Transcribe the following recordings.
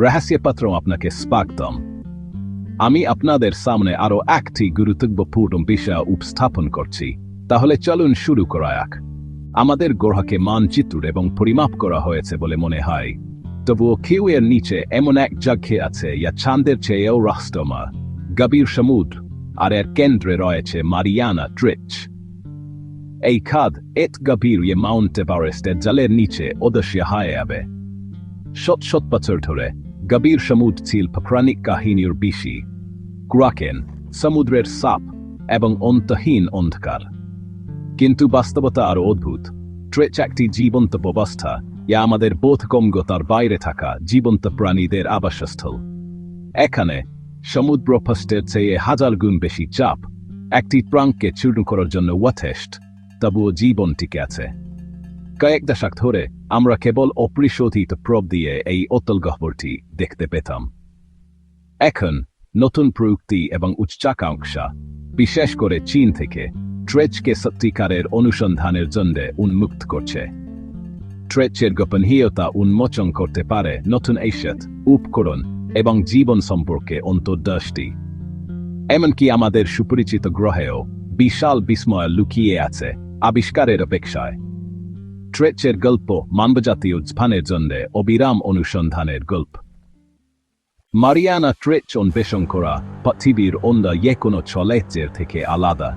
রহস্যপত্র আপনাকে স্বাগতম। আমি আপনাদের সামনে আরও একটি গুরুত্বপূর্ণ বিষয় উপস্থাপন করছি। তাহলে চলুন শুরু করা এক আমাদের গ্রহকে মানচিত্র এবং পরিমাপ করা হয়েছে বলে মনে হয়। তবুও কেউ এর নিচে এমন এক জায়গা আছে ইয়া চাঁদের চেয়েও রাষ্ট্রমা গভীর সমুদ্র, আর এর কেন্দ্রে রয়েছে মারিয়ানা ট্রিচ। এই খাদ এত গভীর ইয়ে মাউন্ট এভারেস্টের জলের নিচে অদস্য হায় যাবে। শত শত বছর ধরে গভীর সমুদ্র ছিল প্রাণিক কাহিনীর বেশি ক্রাকেন সমুদ্রের সাপ এবং অন্তহীন অন্ধকার কিন্তু বাস্তবতা আরও অদ্ভুত ট্রেচ একটি জীবন্ত ব্যবস্থা ইয়া আমাদের বোধগম্যতার বাইরে থাকা জীবন্ত প্রাণীদের আবাসস্থল এখানে সমুদ্রপৃষ্ঠের চেয়ে হাজার গুণ বেশি চাপ একটি প্রাণকে চূর্ণ করার জন্য যথেষ্ট তবুও জীবন টিকে আছে কয়েক দশক ধরে আমরা কেবল অপরিশোধিত প্রব দিয়ে এই অতল গহ্বরটি দেখতে পেতাম। এখন নতুন প্রযুক্তি এবং উচ্চাকাঙ্ক্ষা, বিশেষ করে চীন থেকে, ট্রেচকে সত্যিকারের অনুসন্ধানের জন্য উন্মুক্ত করছে। ট্রেচের গোপনীয়তা উন্মোচন করতে পারে নতুন ঔষধ, উপকরণ এবং জীবন সম্পর্কে অন্তর্দৃষ্টি। এমনকি আমাদের সুপরিচিত গ্রহেও বিশাল বিস্ময় লুকিয়ে আছে আবিষ্কারের অপেক্ষায়। ট্রেচের গল্প মানবজাতি উৎস্থানের জন্য অবিরাম অনুসন্ধানের গল্প মারিয়ানা ট্রেচ অন্বেষণ করা পৃথিবীর অন্য যে কোনো চলেচের থেকে আলাদা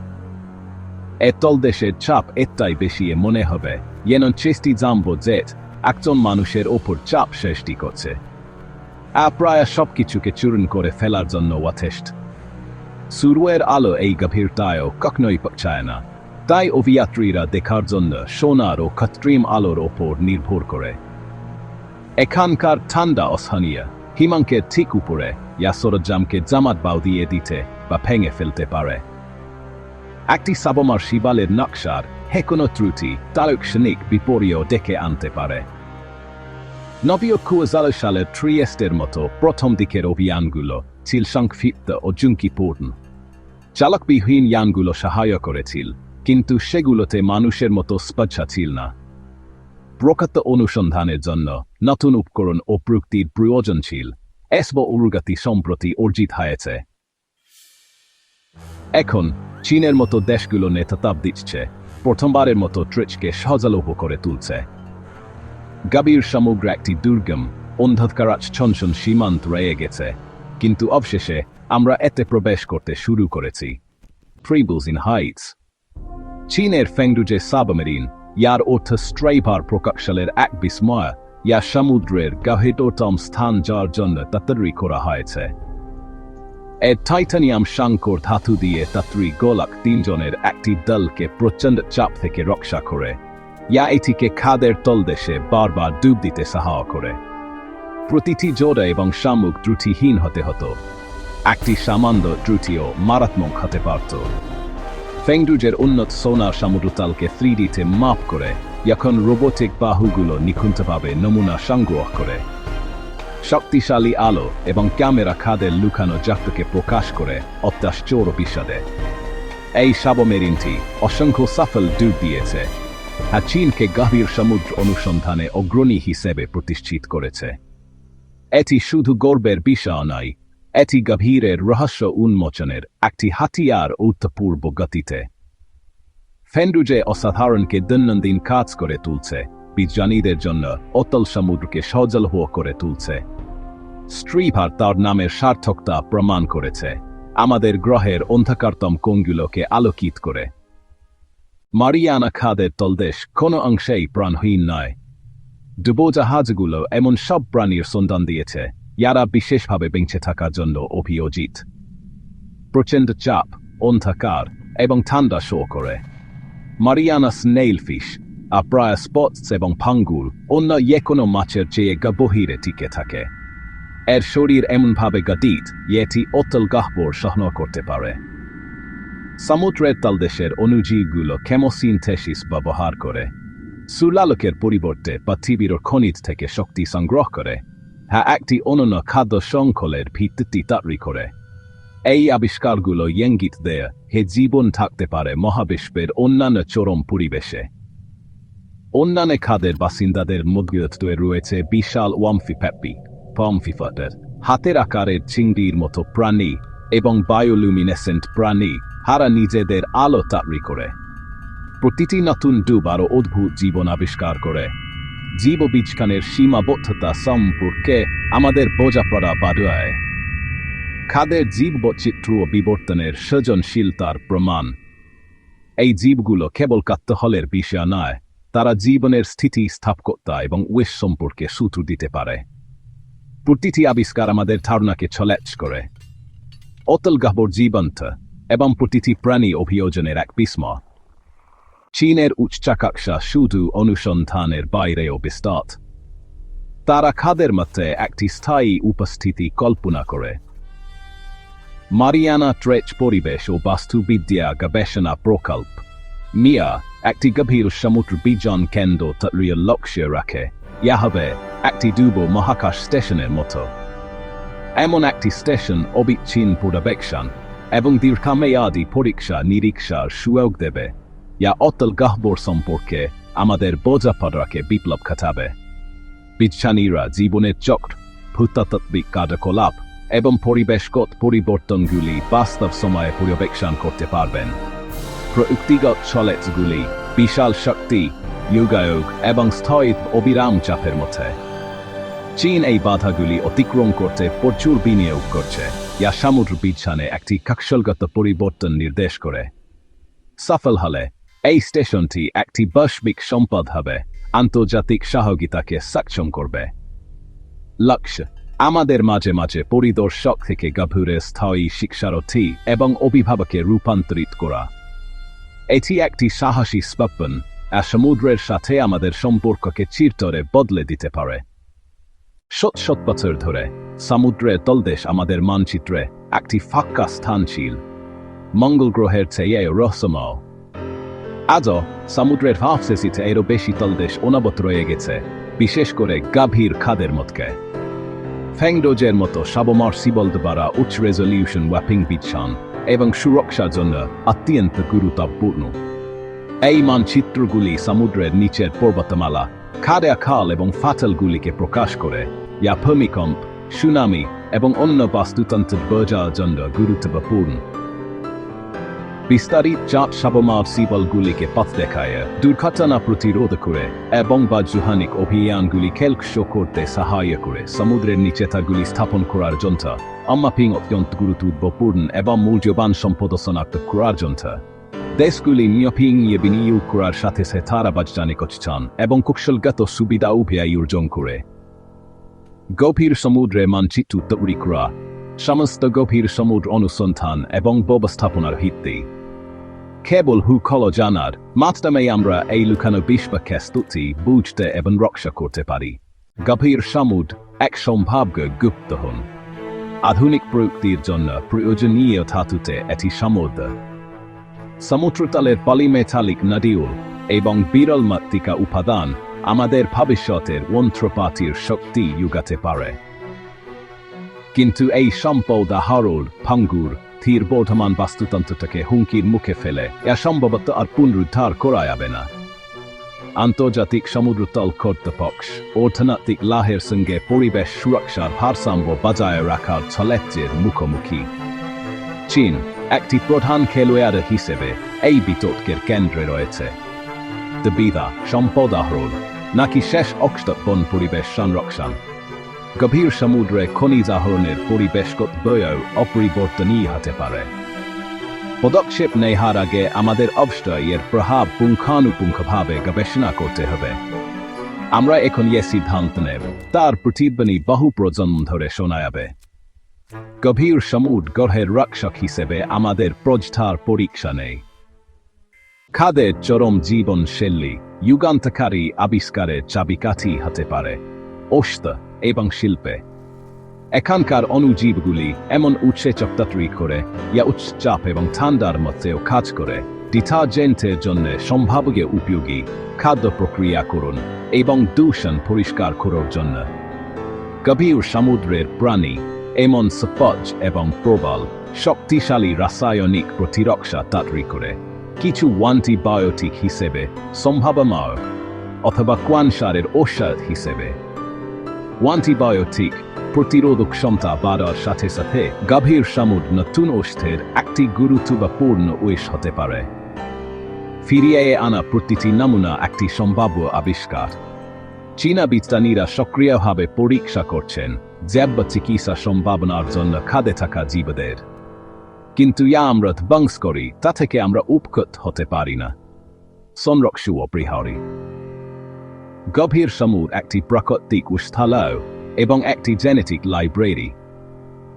এতল দেশের চাপ এটাই বেশি মনে হবে যেন চেষ্টি জানব জেট একজন মানুষের ওপর চাপ সৃষ্টি করছে আ প্রায় সবকিছুকে চূর্ণ করে ফেলার জন্য যথেষ্ট সূর্যের আলো এই গভীরতায়ও কখনোই পৌঁছায় না তাই অভিযাত্রীরা দেখার জন্য সোনার ও কৃত্রিম আলোর ওপর নির্ভর করে। এখানকার ঠান্ডা অসহনীয়। হিমাঙ্কের ঠিক উপরে ইয়া সরঞ্জামকে জামাত বাউ দিয়ে দিতে বা ভেঙে ফেলতে পারে। একটি সাবমার শিবালের নকশার হে কোনো ত্রুটি তারক্ষণিক বিপরীয় ডেকে আনতে পারে। নবীয় কুয়াজাল সালের ট্রিয়েস্টের মতো প্রথম দিকের অভিযানগুলো ছিল সংক্ষিপ্ত ও ঝুঁকিপূর্ণ। চালকবিহীন যানগুলো সাহায্য করেছিল। কিন্তু সেগুলোতে মানুষের মতো স্পর্শা ছিল না। প্রকৃত অনুসন্ধানের জন্য নতুন উপকরণ ও প্রযুক্তির প্রয়োজন ছিল। এসব উরুগতি সম্প্রতি অর্জিত হয়েছে। এখন চীনের মতো দেশগুলো নেতাতাপ দিচ্ছে। প্রথমবারের মতো ট্রিচকে সজালোহ করে তুলছে। গভীর সমুদ্র একটি দুর্গম অন্ধকারাচ্ছন্ন সীমান্ত রয়ে গেছে। কিন্তু অবশেষে আমরা এতে প্রবেশ করতে শুরু করেছি। ট্রিবলস ইন হাইটস চীনের ফেংডুজে সাবমেরিন ইয়ার অর্থ স্ট্রাইভার প্রকৌশলের এক বিস্ময় ইয়া সমুদ্রের গহিততম স্থান যাওয়ার জন্য তৈরি করা হয়েছে এর টাইটানিয়াম শাঙ্কর ধাতু দিয়ে তাত্রি গোলক তিনজনের একটি দলকে প্রচণ্ড চাপ থেকে রক্ষা করে ইয়া এটিকে খাদের তলদেশে বারবার ডুব দিতে সাহায্য করে প্রতিটি জোড়া এবং শামুক ত্রুটিহীন হতে হতো একটি সামান্য ত্রুটিও মারাত্মক হতে পারত ফেংডুজের উন্নত সোনার সমুদ্রতালকে থ্রিডিতে মাপ করে এখন রোবোটিক বাহুগুলো নিখুঁতভাবে নমুনা সংগ্রহ করে শক্তিশালী আলো এবং ক্যামেরা খাদের লুকানো জাতকে প্রকাশ করে অত্যাশ্চর্য বিশদে এই সাবমেরিনটি অসংখ্য সফল ডুব দিয়েছে আর চীনকে গভীর সমুদ্র অনুসন্ধানে অগ্রণী হিসেবে প্রতিষ্ঠিত করেছে এটি শুধু গর্বের বিষয় নয় এটি গভীরের রহস্য উন্মোচনের একটি হাতিয়ার উত্তপূর্ব গতিতে। ফেন্ডুজে অসাধারণকে দৈনন্দিন কাজ করে তুলছে, বিজ্ঞানীদের জন্য অতল সমুদ্রকে সজল হওয়া করে তুলছে। স্ত্রীভার তার নামের সার্থকতা প্রমাণ করেছে, আমাদের গ্রহের অন্ধকারতম কোণগুলোকে আলোকিত করে। মারিয়ানা খাদের তলদেশ কোনো অংশেই প্রাণহীন নয়। ডুবোজাহাজগুলো এমন সব প্রাণীর সন্ধান দিয়েছে যারা বিশেষভাবে বেঁচে থাকার জন্য অভিযোজিত। প্রচণ্ড চাপ, অন্ধকার এবং ঠান্ডা শো করে। মারিয়ানা স্নেইল ফিশ আর প্রায় স্পটস এবং ফাঙ্গুল অন্য যে কোনো মাছের চেয়ে গভীরে টিকে থাকে। এর শরীর এমনভাবে গতিত এটি অতল গাহবর সহন করতে পারে। সমুদ্রের তলদেশের অনুজীবগুলো কেমোসিনথেসিস ব্যবহার করে। সুলালোকের পরিবর্তে পৃথিবীর খনিজ থেকে শক্তি সংগ্রহ করে। হ্যাঁ একটি অনন্য খাদ্য শৃঙ্খলের ভিত্তিটি তৈরি করে। এই আবিষ্কারগুলো ইঙ্গিত দেয় হে জীবন থাকতে পারে মহাবিশ্বের অন্যান্য চরম পরিবেশে। অন্যান্য খাদের বাসিন্দাদের মধ্যে রয়েছে বিশাল ওয়ামফি প্যাপি পমফিফাটের হাতের আকারের চিংড়ির মতো প্রাণী এবং বায়োলুমিনেসেন্ট প্রাণী, হারা নিজেদের আলো তাড়ি করে। প্রতিটি নতুন ডুব আরও অদ্ভুত জীবন আবিষ্কার করে। জীববিজ্ঞানের সীমাবদ্ধতা সম্পর্কে আমাদের বোঝাপড়া বাড়ায় খাদের জীববৈচিত্র্য বিবর্তনের সৃজনশীলতার প্রমাণ। এই জীবগুলো কেবল কাত্তহলের বিষয় নয়, তারা জীবনের স্থিতি, স্থাপকতা এবং উইশ সম্পর্কে সূত্র দিতে পারে। প্রতিটি আবিষ্কার আমাদের ধারণাকে ছলেচ করে। অতল জীবন্ত এবং প্রতিটি প্রাণী অভিযোজনের এক বিস্ময়। চীনের উচ্চাকাঙ্ক্ষা শুধু অনুসন্ধানের বাইরেও বিস্তৃত তারা খাদের মধ্যে একটি স্থায়ী উপস্থিতি কল্পনা করে। মারিয়ানা ট্রেচ পরিবেশ ও বাস্তুবিদ্যা গবেষণা প্রকল্প, মিয়া একটি গভীর সমুদ্র বিজন কেন্দ্র তৎরিয় লক্ষ্য রাখে। ইয়া হবে একটি ডুব মহাকাশ স্টেশনের মতো। এমন একটি স্টেশন অবিচ্ছিন্ন পূর্বাবেক্ষণ এবং দীর্ঘমেয়াদী পরীক্ষা নিরীক্ষার সুযোগ দেবে। ইয়া অতল গহ্বর সম্পর্কে আমাদের বোঝাপড়াকে বিপ্লব ঘটাবে বিজ্ঞানীরা জীবনের চক্র, ভূতাত্ত্বিক কার্যকলাপ এবং পরিবেশগত পরিবর্তনগুলি বাস্তব সময়ে পর্যবেক্ষণ করতে পারবেন। প্রযুক্তিগত চলেটগুলি বিশাল শক্তি, যোগায়োগ এবং স্থয়িত অবিরাম চাপের মধ্যে। চীন এই বাধাগুলি অতিক্রম করতে প্রচুর বিনিয়োগ করছে ইয়া সমুদ্র বিজ্ঞানে একটি কৌশলগত পরিবর্তন নির্দেশ করে। সফল হলে এই স্টেশনটি একটি বৈশ্বিক সম্পদ হবে। আন্তর্জাতিক সহযোগিতাকে সক্ষম করবে। লক্ষ্য, আমাদের মাঝে মাঝে পরিদর্শক থেকে গভীরে স্থায়ী শিক্ষারথী এবং অভিভাবকে রূপান্তরিত করা। এটি একটি সাহসী স্বপ্ন আর সমুদ্রের সাথে আমাদের সম্পর্ককে চিরতরে বদলে দিতে পারে। শত শত বছর ধরে, সমুদ্রের তলদেশ আমাদের মানচিত্রে একটি ফাঁকা স্থান ছিল মঙ্গল গ্রহের চেয়ে রহস্যময়। আজও সমুদ্রের ভাবশেষিতে এরও বেশি তলদেশ অনাবত রয়ে গেছে, বিশেষ করে গাভীর খাদের মতকে। ফ্যাংডোজের মতো সাবমার সিবল দ্বারা উচ্চ রেজলিউশন ওয়াপিং বিচ্ছান এবং সুরক্ষার জন্য অত্যন্ত গুরুত্বপূর্ণ। এই মানচিত্রগুলি সমুদ্রের নিচের পর্বতমালা, খাদা খাল এবং ফাটলগুলিকে প্রকাশ করে, ইয়া ভূমিকম্প, সুনামি এবং অন্য বাস্তুতন্ত্রের বোঝার জন্য গুরুত্বপূর্ণ। বিস্তারিত চাপ সাবমার সিবলগুলিকে পথ দেখায়, দুর্ঘটনা প্রতিরোধ করে এবং বাহ্যহানিক অভিযানগুলি খেলক্ষ করতে সাহায্য করে। সমুদ্রের নিচে তাগুলি স্থাপন করার যন্ত্র আম্মাপিং অত্যন্ত গুরুত্বপূর্ণ এবং মূল্যবান সম্পদ শনাক্ত করার যন্ত্র। দেশগুলি নিয়পিং নিয়ে বিনিয়োগ করার সাথে সাথে তারা বৈজ্ঞানিক অবস্থান এবং কৌশলগত সুবিধা উভয় অর্জন করে। গভীর সমুদ্রে মানচিত্র তৈরি করা সমস্ত গভীর সমুদ্র অনুসন্ধান এবং ব্যবস্থাপনার ভিত্তি। কেবল হুকল জানার মাধ্যমে আমরা এই লুকানো বিশ্বকে স্তুতি বুঝতে এবং রক্ষা করতে পারি গভীর সমুদ্র এক সম্ভাব্য গুপ্তহন আধুনিক প্রযুক্তির জন্য প্রয়োজনীয় ধাতুতে এটি সমুদ্র সমুদ্রতলের পলিমেটালিক নদীউল এবং বিরল মৃত্তিকা উপাদান আমাদের ভবিষ্যতের যন্ত্রপাতির শক্তি যুগাতে পারে কিন্তু এই সম্পদ হারল ভাঙ্গুর ধীর বর্ধমান বাস্তুতন্ত্রটাকে হুমকির মুখে ফেলে। এ সম্ভবত আর পুনরুদ্ধার করা যাবে না। আন্তর্জাতিক সমুদ্রতল কর্তৃপক্ষ, অর্থনৈতিক লাহের সঙ্গে পরিবেশ সুরক্ষার ভারসাম্য বজায় রাখার চ্যালেঞ্জের মুখোমুখি। চীন, একটি প্রধান খেলোয়াড় হিসেবে এই বিতর্কের কেন্দ্রে রয়েছে। দবিদা সম্পদ আহরণ, নাকি শেষ অক্ষবন পরিবেশ সংরক্ষণ? গভীর সমুদ্রে খনিজ আহরণের পরিবেশগত বয়ও অপরিবর্তনীয় হতে পারে। পদক্ষেপ নেহার আগে আমাদের অবশ্যই এর প্রভাব পুঙ্খানুপুঙ্খভাবে গবেষণা করতে হবে। আমরা এখন ইয়ে সিদ্ধান্ত নেব। তার প্রতিধ্বনি বহু প্রজন্ম ধরে শোনা যাবে গভীর সমুদ্র গ্রহের রক্ষক হিসেবে আমাদের প্রজধার পরীক্ষা নেই। খাদের চরম জীবন শৈলী যুগান্তকারী আবিষ্কারের চাবিকাঠি হতে পারে। অস্ত এবং শিল্পে। এখানকার অনুজীবগুলি এমন উৎসেচক তৈরি করে, ইয়া উচ্চ চাপ এবং ঠান্ডার মধ্যেও কাজ করে। ডিটারজেন্টের জন্য সম্ভাব্য উপযোগী খাদ্য প্রক্রিয়া করুন এবং দূষণ পরিষ্কার করার জন্য। গভীর সমুদ্রের প্রাণী, এমন সপজ এবং প্রবল, শক্তিশালী রাসায়নিক প্রতিরক্ষা তৈরি করে। কিছু অ্যান্টিবায়োটিক হিসেবে সম্ভাবনায় অথবা কোয়ানসারের ঔষধ হিসেবে। অ্যান্টিবায়োটিক প্রতিরোধক ক্ষমতা বাড়ার সাথে সাথে গভীর সমুদ্র নতুন অস্ত্রের একটি গুরুত্বপূর্ণ উইশ হতে পারে। ফিরিয়ে আনা প্রতিটি নমুনা একটি সম্ভাব্য আবিষ্কার। চীনা বিজ্ঞানীরা সক্রিয়ভাবে পরীক্ষা করছেন জ্যাব চিকিৎসা সম্ভাবনার জন্য খাদে থাকা জীবদের। কিন্তু ইয়া আমরা বংশ করি, তা থেকে আমরা উপকৃত হতে পারি না। সংরক্ষু অপরিহারী। গভীর সমুদ্র একটি প্রাকৃতিক উষ্ঠালয় এবং একটি জেনেটিক লাইব্রেরি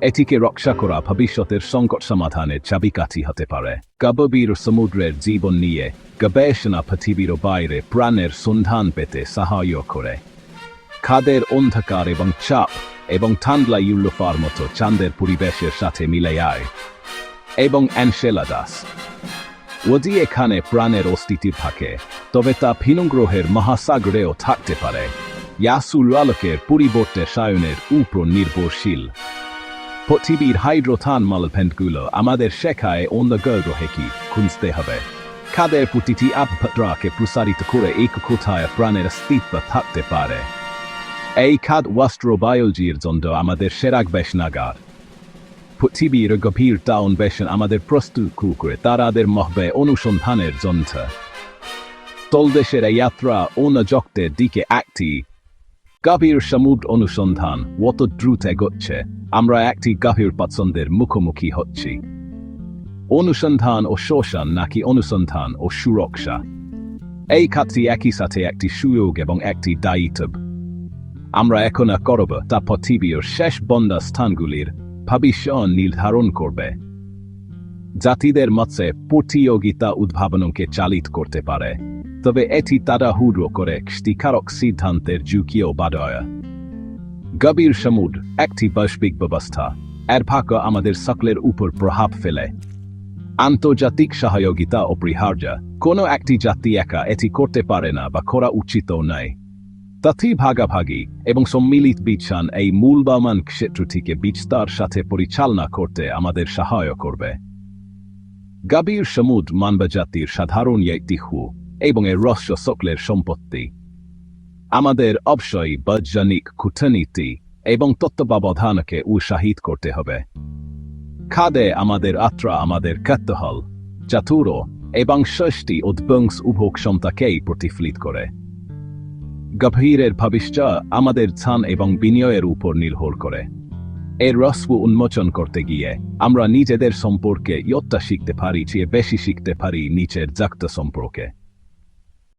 এটিকে রক্ষা করা ভবিষ্যতের সংকট সমাধানের চাবিকাঠি হতে পারে। গভীর সমুদ্রের জীবন নিয়ে গবেষণা পৃথিবীর বাইরে প্রাণের সন্ধান পেতে সাহায্য করে। খাদের অন্ধকার এবং চাপ এবং ঠান্ডলা ইউলোফার মতো চাঁদের পরিবেশের সাথে মিলে আয়। এবং অ্যানশেলাদাস যদি এখানে প্রাণের অস্তিত্ব থাকে, তবে তা ভিনগ্রহের মহাসাগরেও থাকতে পারে। ইয়াসুল আলোকের পরিবর্তে সায়নের উপর নির্ভরশীল পৃথিবীর হাইড্রোথান মালভেন্টগুলো আমাদের শেখায় অন্য গ্রহে কি খুঁজতে হবে। খাদের প্রতিটি আবহাওয়াকে প্রসারিত করে এক কোথায় প্রাণের অস্তিত্ব থাকতে পারে। এই খাদ ওয়াস্ট্র বায়োলজির জন্য আমাদের সেরাক বেশনাগার পৃথিবীর গভীর টাউন বেশন আমাদের প্রস্তুত করে তারাদের মহবে অনুসন্ধানের জন্য তলদেশের যাত্রা অন্য জগতের দিকে একটি গভীর সমুদ্র অনুসন্ধান। অত দ্রুত এগোচ্ছে, আমরা একটি গভীর পছন্দের মুখোমুখি হচ্ছি। অনুসন্ধান ও শোষণ নাকি অনুসন্ধান ও সুরক্ষা? এই খাতটি একই সাথে একটি সুযোগ এবং একটি দায়িত্ব। আমরা এখন করব তা পৃথিবীর শেষ বন্দা স্থানগুলির ভবিষ্যৎ নির্ধারণ করবে। জাতিদের মধ্যে প্রতিযোগিতা উদ্ভাবনকে চালিত করতে পারে। তবে এটি তাড়াহুড়ো করে ক্ষতিকারক সিদ্ধান্তের ঝুঁকিও বাড়ায় গভীর সমুদ্র, একটি বৈশ্বিক ব্যবস্থা। এর ভাগ আমাদের সকলের উপর প্রভাব ফেলে। আন্তর্জাতিক সহযোগিতা অপরিহার্য কোনো একটি জাতি একা এটি করতে পারে না বা করা উচিতও নয় তথি ভাগাভাগি এবং সম্মিলিত বিচ্ছান এই মূলবামান ক্ষেত্রটিকে বিস্তার সাথে পরিচালনা করতে আমাদের সহায় করবে। গভীর সমুদ্র মানবজাতির সাধারণ হু এবং এর রহস্য সকলের সম্পত্তি। আমাদের অবশ্যই বৈজ্ঞানিক কূটনীতি এবং তত্ত্বাবধানকে উৎসাহিত করতে হবে। খাদে আমাদের আত্রা আমাদের কাত্তহল, চাতুর এবং ষষ্ঠী উদ্বংশ উভোগ ক্ষমতাকেই প্রতিফলিত করে। গভীরের ভবিষ্য আমাদের স্থান এবং বিনিয়োগের উপর নির্ভর করে। এর রস্ব উন্মোচন করতে গিয়ে আমরা নিজেদের সম্পর্কে ইয়ত্তা শিখতে পারি চেয়ে বেশি শিখতে পারি নিচের জাক্ত সম্পর্কে।